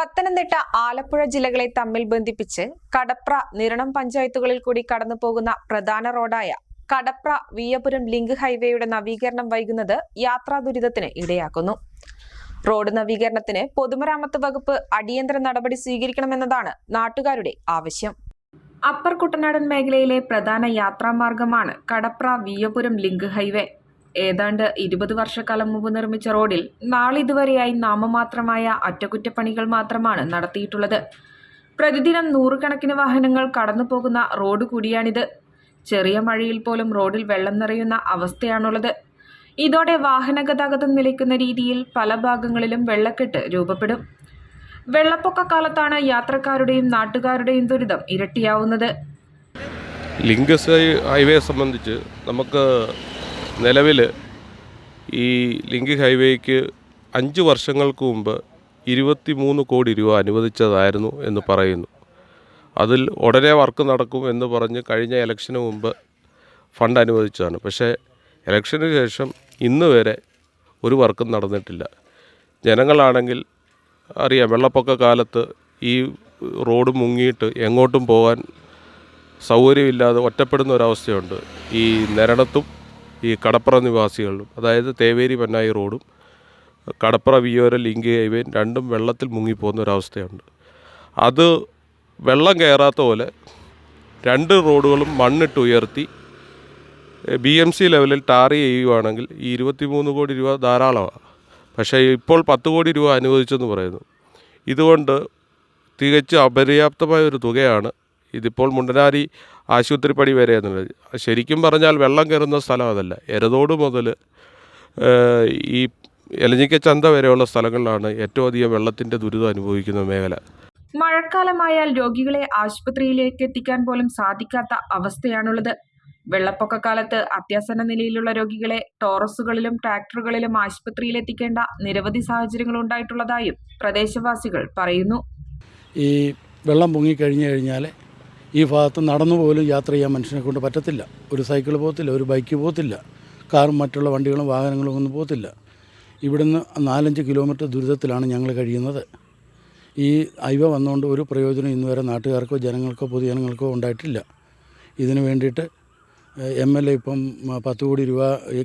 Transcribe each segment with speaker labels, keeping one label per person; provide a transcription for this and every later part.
Speaker 1: പത്തനംതിട്ട ആലപ്പുഴ ജില്ലകളെ തമ്മിൽ ബന്ധിപ്പിച്ച് കടപ്ര നിരണം പഞ്ചായത്തുകളിൽ കൂടി കടന്നു പോകുന്ന പ്രധാന റോഡായ കടപ്ര വീയപുരം ലിങ്ക് ഹൈവേയുടെ നവീകരണം വൈകുന്നത് യാത്രാ ദുരിതത്തിന് ഇടയാക്കുന്നു. റോഡ് നവീകരണത്തിന് പൊതുമരാമത്ത് വകുപ്പ് അടിയന്തര നടപടി സ്വീകരിക്കണമെന്നതാണ് നാട്ടുകാരുടെ ആവശ്യം. അപ്പർ കുട്ടനാടൻ മേഖലയിലെ പ്രധാന യാത്രാമാർഗമാണ് കടപ്ര വീയപുരം ലിങ്ക് ഹൈവേ. ഏതാണ്ട് ഇരുപത് വർഷക്കാലം മുമ്പ് നിർമ്മിച്ച റോഡിൽ നാളിതുവരെയായി നാമമാത്രമായ അറ്റകുറ്റപ്പണികൾ മാത്രമാണ് നടത്തിയിട്ടുള്ളത്. പ്രതിദിനം നൂറുകണക്കിന് വാഹനങ്ങൾ കടന്നു പോകുന്ന റോഡ് കൂടിയാണിത്. ചെറിയ മഴയിൽ പോലും റോഡിൽ വെള്ളം നിറയുന്ന അവസ്ഥയാണുള്ളത്. ഇതോടെ വാഹന ഗതാഗതം നിലയ്ക്കുന്ന രീതിയിൽ പല ഭാഗങ്ങളിലും വെള്ളക്കെട്ട് രൂപപ്പെടും. വെള്ളപ്പൊക്ക കാലത്താണ് യാത്രക്കാരുടെയും നാട്ടുകാരുടെയും ദുരിതം ഇരട്ടിയാവുന്നത്.
Speaker 2: ലിങ്കസ് ഹൈവേ സംബന്ധിച്ച് നമുക്ക് നിലവിൽ ഈ ലിങ്ക് ഹൈവേക്ക് അഞ്ച് വർഷങ്ങൾക്ക് മുമ്പ് ഇരുപത്തി മൂന്ന് കോടി രൂപ അനുവദിച്ചതായിരുന്നു എന്ന് പറയുന്നു. അതിൽ ഉടനെ വർക്ക് നടക്കും എന്ന് പറഞ്ഞ് കഴിഞ്ഞ ഇലക്ഷന് മുമ്പ് ഫണ്ട് അനുവദിച്ചതാണ്. പക്ഷേ ഇലക്ഷന് ശേഷം ഇന്ന് വരെ ഒരു വർക്കും നടന്നിട്ടില്ല. ജനങ്ങളാണെങ്കിൽ അറിയാം വെള്ളപ്പൊക്ക കാലത്ത് ഈ റോഡ് മുങ്ങിയിട്ട് എങ്ങോട്ടും പോകാൻ സൗകര്യമില്ലാതെ ഒറ്റപ്പെടുന്ന ഒരവസ്ഥയുണ്ട് ഈ നരണത്തും ഈ കടപ്പുറ നിവാസികളിലും അതായത് തേവേരി പന്നായി റോഡും കടപ്പുറ വിയോര ലിങ്ക് ഹൈവേയും രണ്ടും വെള്ളത്തിൽ മുങ്ങിപ്പോകുന്ന ഒരവസ്ഥയുണ്ട്. അത് വെള്ളം കയറാത്ത പോലെ രണ്ട് റോഡുകളും മണ്ണിട്ട് ഉയർത്തി ബി എം സി ലെവലിൽ ടാർ ചെയ്യുകയാണെങ്കിൽ ഈ ഇരുപത്തിമൂന്ന് കോടി രൂപ ധാരാളമാണ് പക്ഷേ ഇപ്പോൾ പത്ത് കോടി രൂപ അനുവദിച്ചെന്ന് പറയുന്നു. ഇതുകൊണ്ട് തികച്ചും അപര്യാപ്തമായ ഒരു തുകയാണ് ഇതിപ്പോൾ മുണ്ടനാരി ആശുപത്രിപ്പടി വരെ എന്നുള്ളത് ശരിക്കും പറഞ്ഞാൽ വെള്ളം കയറുന്ന സ്ഥലം അതല്ല. എരതോട് മുതൽ ഈ എലഞ്ഞിക്ക ചന്ത വരെയുള്ള സ്ഥലങ്ങളിലാണ് ഏറ്റവും അധികം വെള്ളത്തിന്റെ ദുരിതം അനുഭവിക്കുന്ന മേഖല.
Speaker 1: മഴക്കാലമായാൽ രോഗികളെ ആശുപത്രിയിലേക്ക് എത്തിക്കാൻ പോലും സാധിക്കാത്ത അവസ്ഥയാണുള്ളത്. വെള്ളപ്പൊക്ക കാലത്ത് അത്യാസന്ന നിലയിലുള്ള രോഗികളെ ടോറസുകളിലും ട്രാക്ടറുകളിലും ആശുപത്രിയിൽ എത്തിക്കേണ്ട നിരവധി സാഹചര്യങ്ങൾ ഉണ്ടായിട്ടുള്ളതായും പ്രദേശവാസികൾ പറയുന്നു.
Speaker 3: ഈ വെള്ളം പൊങ്ങിക്കഴിഞ്ഞു കഴിഞ്ഞാൽ ഈ ഭാഗത്ത് നടന്നു പോലും യാത്ര ചെയ്യാൻ മനുഷ്യനെ കൊണ്ട് പറ്റത്തില്ല. ഒരു സൈക്കിൾ പോകത്തില്ല ഒരു ബൈക്ക് പോകത്തില്ല കാറും മറ്റുള്ള വണ്ടികളും വാഹനങ്ങളും ഒന്നും പോകത്തില്ല. ഇവിടുന്ന് നാലഞ്ച് കിലോമീറ്റർ ദുരിതത്തിലാണ് ഞങ്ങൾ കഴിയുന്നത്. ഈ ഐവ വന്നുകൊണ്ട് ഒരു പ്രയോജനം ഇന്ന് വരെ നാട്ടുകാർക്കോ ജനങ്ങൾക്കോ പൊതുജനങ്ങൾക്കോ ഉണ്ടായിട്ടില്ല. ഇതിന് വേണ്ടിയിട്ട് എം എൽ എ ഇപ്പം പത്ത് കോടി രൂപ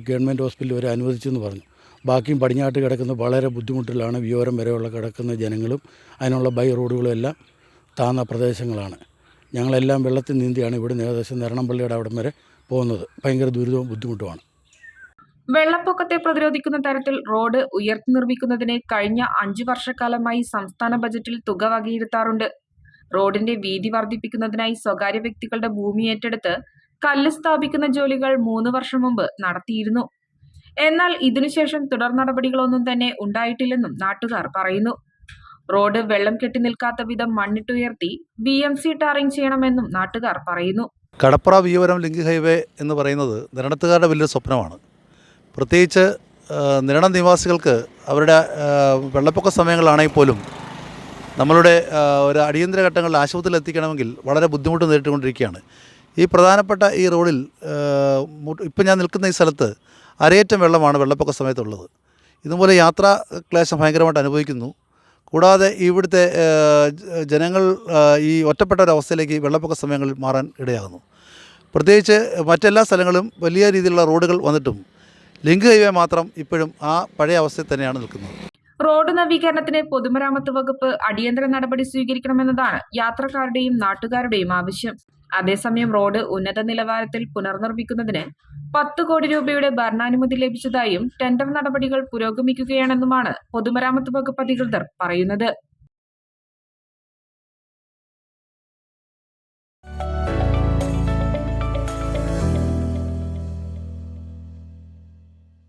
Speaker 3: ഗവൺമെന്റ് ഹോസ്പിറ്റൽ വരെ അനുവദിച്ചെന്ന് പറഞ്ഞു. ബാക്കിയും പടിഞ്ഞാട്ട് കിടക്കുന്ന വളരെ ബുദ്ധിമുട്ടിലാണ് വിയോരം വരെയുള്ള കിടക്കുന്ന ജനങ്ങളും അതിനുള്ള ബൈ റോഡുകളും എല്ലാം താന്ന പ്രദേശങ്ങളാണ്. ഞങ്ങളെല്ലാം വെള്ളത്തിൽ നീന്തിയാണ് ഇവിടുന്ന് ഏകദേശം നെരണപ്പള്ളിയുടെ അവിടം വരെ പോകുന്നത്. ഭയങ്കര ദുരിതവും ബുദ്ധിമുട്ടുമാണ്.
Speaker 1: വെള്ളപ്പൊക്കത്തെ പ്രതിരോധിക്കുന്ന തരത്തിൽ റോഡ് ഉയർത്തി നിർമ്മിക്കുന്നതിന് കഴിഞ്ഞ അഞ്ചു വർഷക്കാലമായി സംസ്ഥാന ബജറ്റിൽ തുക വകയിരുത്താറുണ്ട്. റോഡിന്റെ വീതി വർദ്ധിപ്പിക്കുന്നതിനായി സ്വകാര്യ വ്യക്തികളുടെ ഭൂമി ഏറ്റെടുത്ത് കല്ല് സ്ഥാപിക്കുന്ന ജോലികൾ മൂന്ന് വർഷം മുമ്പ് നടത്തിയിരുന്നു. എന്നാൽ ഇതിനുശേഷം തുടർ നടപടികളൊന്നും തന്നെ ഉണ്ടായിട്ടില്ലെന്നും നാട്ടുകാർ പറയുന്നു. റോഡ് വെള്ളം കെട്ടി നിൽക്കാത്ത വിധം മണ്ണിട്ടുയർത്തി ബി എം സി ടാറിംഗ് ചെയ്യണമെന്നും നാട്ടുകാർ പറയുന്നു.
Speaker 4: കടപ്പുറ വിയൂരം ലിങ്ക് ഹൈവേ എന്ന് പറയുന്നത് നിരണത്തുകാരുടെ വലിയൊരു സ്വപ്നമാണ്. പ്രത്യേകിച്ച് നിരണ നിവാസികൾക്ക് അവരുടെ വെള്ളപ്പൊക്ക സമയങ്ങളാണെങ്കിൽ പോലും നമ്മളുടെ ഒരു അടിയന്തര ഘട്ടങ്ങളിൽ ആശുപത്രിയിൽ എത്തിക്കണമെങ്കിൽ വളരെ ബുദ്ധിമുട്ട് നേരിട്ടുകൊണ്ടിരിക്കുകയാണ്. ഈ പ്രധാനപ്പെട്ട ഈ റോഡിൽ ഇപ്പം ഞാൻ നിൽക്കുന്ന ഈ സ്ഥലത്ത് അരയേറ്റം വെള്ളമാണ് വെള്ളപ്പൊക്ക സമയത്തുള്ളത്. ഇതുപോലെ യാത്രാ ക്ലേശം ഭയങ്കരമായിട്ട് അനുഭവിക്കുന്നു. കൂടാതെ ഇവിടുത്തെ ജനങ്ങൾ ഈ ഒറ്റപ്പെട്ട ഒരവസ്ഥയിലേക്ക് വെള്ളപ്പൊക്ക സമയങ്ങളിൽ മാറാൻ ഇടയാകുന്നു. പ്രത്യേകിച്ച് മറ്റെല്ലാ സ്ഥലങ്ങളും വലിയ രീതിയിലുള്ള റോഡുകൾ വന്നിട്ടും ലിങ്ക് ഹൈവേ മാത്രം ഇപ്പോഴും ആ പഴയ അവസ്ഥയിൽ തന്നെയാണ് നിൽക്കുന്നത്.
Speaker 1: റോഡ് നവീകരണത്തിന് പൊതുമരാമത്ത് വകുപ്പ് അടിയന്തര നടപടി സ്വീകരിക്കണമെന്നതാണ് യാത്രക്കാരുടെയും നാട്ടുകാരുടെയും ആവശ്യം. അതേസമയം റോഡ് ഉന്നത നിലവാരത്തിൽ പുനർനിർമ്മിക്കുന്നതിന് പത്ത് കോടി രൂപയുടെ ഭരണാനുമതി ലഭിച്ചതായും ടെൻഡർ നടപടികൾ പുരോഗമിക്കുകയാണെന്നുമാണ് പൊതുമരാമത്ത് വകുപ്പ് അധികൃതർ പറയുന്നത്.